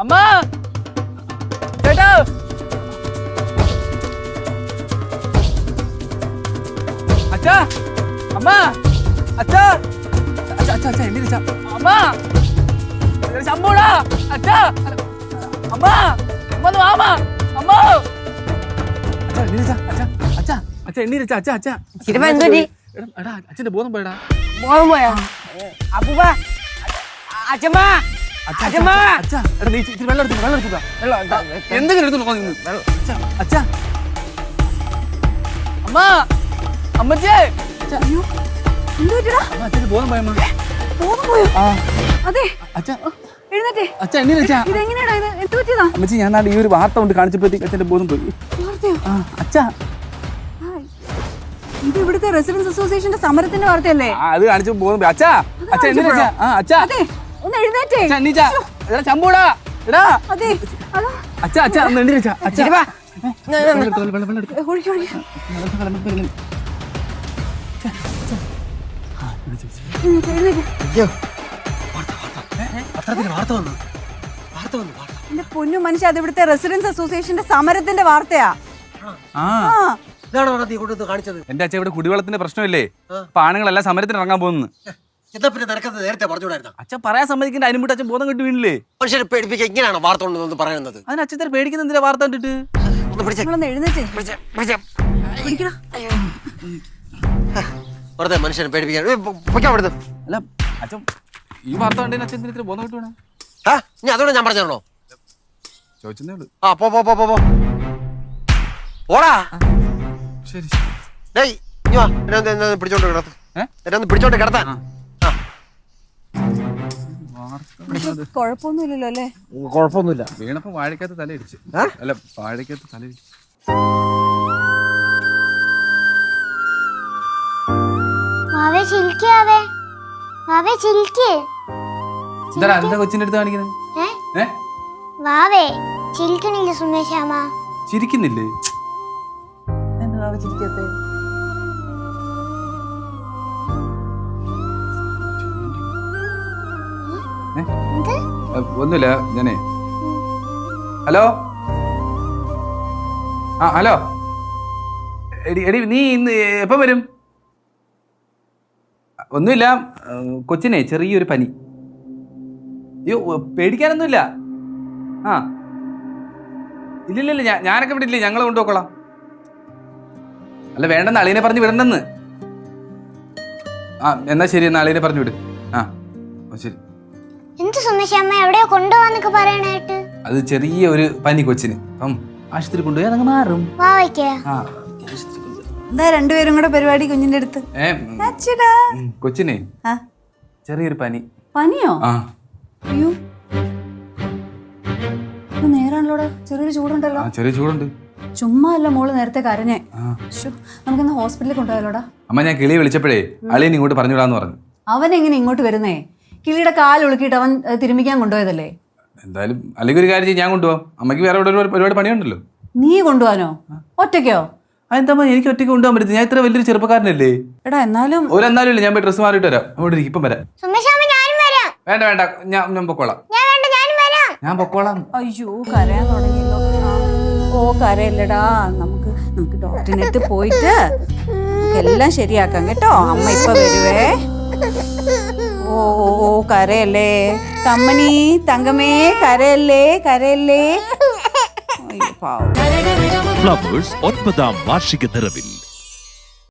അമ്മ! ചേട്ടാ! അച്ഛാ! അമ്മ! അച്ഛാ! അച്ഛാ അച്ഛാ അച്ഛാ എണ്ണീരിച്ച അമ്മ! ശമ്പൂടാ! അച്ഛാ! അമ്മ! അമ്മ ഒന്ന് വാമ അമ്മ! അച്ഛാ എണ്ണീരിച്ച അച്ഛാ അച്ഛാ അച്ഛാ എണ്ണീര അച്ഛാ അച്ഛാ. എടാ അച്ഛന്റെ ബോധം പോയടാ. ബോധം പോയാ? അപ്പൂപ്പ. അച്ഛമ്മ! അച്ഛാ, എന്തെങ്കിലും എടുത്തു അമ്മ! അമ്മച്ചേ! അയ്യോ. ഞാൻ ഈ ഒരു വാർത്ത കൊണ്ട് കാണിച്ചപ്പോഴത്തേക്ക് അച്ഛന്റെ ബോധം പോയി. അച്ഛാ. ഇത് ഇവിടുത്തെ റെസിഡൻസ് അസോസിയേഷന്റെ സമരത്തിന്റെ വാർത്തയല്ലേ? അത് കാണിച്ചു ബോധം അച്ഛാ അച്ഛാ എന്തിനാ അച്ഛാ? അച്ഛാ. അതെ. ഒന്ന് എഴുന്നേറ്റേ. എടാ ചമ്പൂടാ. എടാ. അതെ. അച്ഛ അച്ഛാ വാർത്ത എന്റെ പൊന്നു മനുഷ്യ അത് ഇവിടുത്തെ റെസിഡൻസ് അസോസിയേഷന്റെ സമരത്തിന്റെ വാർത്തയാ. കാണിച്ചത്? എന്റെ അച്ഛൻ ഇവിടെ കുടിവെള്ളത്തിന്റെ പ്രശ്നമില്ലേ? അപ്പൊ ആണുങ്ങളെല്ലാം സമരത്തിന് ഇറങ്ങാൻ പോകുന്നു. എന്നാ പിന്നെ നേരത്തെ പറഞ്ഞുകൂടായിരുന്നു? അച്ഛൻ പറയാൻ സമ്മതിക്കേണ്ട അതിനുമുട്ട് അച്ഛൻ ബോധം കെട്ട് വീണില്ലേ? മനുഷ്യരെ പേടിപ്പിക്കുക ഇങ്ങനെയാണ് വാർത്ത കൊണ്ടുവന്ന് പറയുന്നത്? അതിന് അച്ഛൻ ഇത്ര പേടിക്കുന്ന എന്തിനാ വാർത്ത കണ്ടിട്ട്? ഒന്ന് പിടിച്ചേ. നിങ്ങളൊന്ന് എഴുന്നേറ്റേ. പിടിച്ചേ പിടിച്ചേ. വെറുതെ മനുഷ്യനെ പേടിപ്പിക്കാൻ. ഏയ്, പൊ- പൊയ്ക്കോ അവിടുന്ന്. അല്ല അച്ഛൻ ഈ വാർത്ത കണ്ടതിന് അച്ഛൻ എന്തിനാ ഇത്ര ബോധം കെട്ട് വേണം ആ ഇനി അതോടെ ഞാൻ പറഞ്ഞോ ചോദിച്ചതേ ഉള്ളൂ. ആ പോ പോ പോ പോ പോ. ഓടാ. ശരി ഡേയ് ഇനി വാ. എന്നെ ഒന്ന് എന്നെ ഒന്ന് പിടിച്ചോണ്ട് കിടത്ത് ഏ? എന്നെ ഒന്ന് പിടിച്ചോണ്ട് കിടത്താൻ. ആ. കുഴപ്പമൊന്നുമില്ലല്ലോ അല്ലേ? കുഴപ്പമൊന്നുമില്ല. വീണപ്പോ വാഴക്കകത്ത് തലയിടിച്ച് അല്ല വാഴക്കകത്ത് തലയിടിച്ച് മാവേ ചിരിക്കാവേ മാവേ ചിൽക്കേ എന്താ എന്താ കൊച്ചിന്റെ അടുത്ത് കാണിക്കുന്നത് വാവേ ചിരിക്കണില്ല സുമേശാമ ചിരിക്കുന്നില്ലേ? ഏ? വാവ ഏ, ഒന്നുമില്ല ഞാനേ. ഹലോ? ആ ഹലോ? എടി എടി നീ ഇന്ന് എപ്പം വരും? ഒന്നുമില്ല കൊച്ചിനെ ചെറിയൊരു പനി. അയ്യോ പേടിക്കാനൊന്നുമില്ല. ആ. ഇല്ലില്ലില്ല ഞാനൊക്കെ വിടില്ലേ ഞങ്ങൾ കൊണ്ടുപോക്കോളാം അല്ല വേണ്ടെന്ന് അളിയനെ പറഞ്ഞ് വിടണ്ടെന്ന്. ആ എന്നാ ശരി എന്നാ അളിയനെ പറഞ്ഞു വിട്. ആ ശരി. എന്ത് സുമേഷാമ്മ എവിടെയോ കൊണ്ടുപോവാന്നൊക്കെ പറയണായിട്ട്? അത് ചെറിയ ഒരു പനി കൊച്ചിന്. അപ്പം ആശുപത്രി കൊണ്ടുപോയി അതങ്ങ് മാറും. വാവയ്ക്ക്? ആ എന്താ രണ്ടുപേരും കൂടെ പരിപാടി കുഞ്ഞിന്റെ അടുത്ത്? ഏ ഉം, അച്ഛടാ ഉം, കൊച്ചിനെ ആ. ചെറിയൊരു പനി. പനിയോ? ആ. അയ്യോ. ഇത് നേരാണല്ലോടാ. ചെറിയൊരു ചൂടുണ്ടല്ലോ. ആ ചെറിയ ചൂടുണ്ട്. ചുമ്മാ അല്ല മോൾ നേരത്തെ കരഞ്ഞേ. ആ. ശ്ശോ, നമുക്കിന്ന് ഹോസ്പിറ്റലിൽ കൊണ്ടുപോയാലോടാ. അമ്മ ഞാൻ കിളിയെ വിളിച്ചപ്പോഴേ അളിയൻ ഇങ്ങോട്ട് പറഞ്ഞു വിടാന്ന് പറഞ്ഞു. അവൻ എങ്ങനെ ഇങ്ങോട്ട് വരുന്നേ? കിളിയുടെ കാൽ ഒളുക്കിയിട്ട് അവൻ തിരുമിക്കാൻ കൊണ്ടുപോയതല്ലേ? എന്തായാലും അല്ലെങ്കിൽ ഒരു കാര്യം ചെയ്യാൻ ഞാൻ കൊണ്ടുപോകാം അമ്മയ്ക്ക് വേറെ ഇവിടെ ഒരു ഒരുപാട് പണിയുണ്ടല്ലോ. നീ കൊണ്ടുപോകാനോ ഒറ്റയ്ക്കോ? അതെന്താ എനിക്ക് ഒറ്റയ്ക്ക് കൊണ്ടുപോകാൻ പറ്റും ഞാൻ ഇത്ര വലിയൊരു ചെറുപ്പക്കാരനല്ലേ? എടാ എന്നാലും ഒരു എന്നാലും ഇല്ല ഞാൻ പോയി ഡ്രസ്സ് മാറിയിട്ട് വരാം. അവിടെ ഇരിക്കും ഇപ്പം വരാം. വേണ്ട വേണ്ട ഞാൻ ഞാൻ പൊക്കോളാം. ഞാൻ വേണ്ട ഞാനും വരാം. ഞാൻ പൊക്കോളാം. അയ്യോ കരയാൻ തുടങ്ങിയല്ലോ. ഓ കരയല്ലടാ. നമുക്ക് നമുക്ക് ഡോക്ടറിന്റെ അടുത്ത് പോയിട്ട് എല്ലാം ശരിയാക്കാം കേട്ടോ. അമ്മ ഇപ്പൊ വരുവേ. ഓ ഓ, ഓ കരയല്ലേ കമ്മനി തങ്കമേ കരയല്ലേ കരയല്ലേ അയ്യോ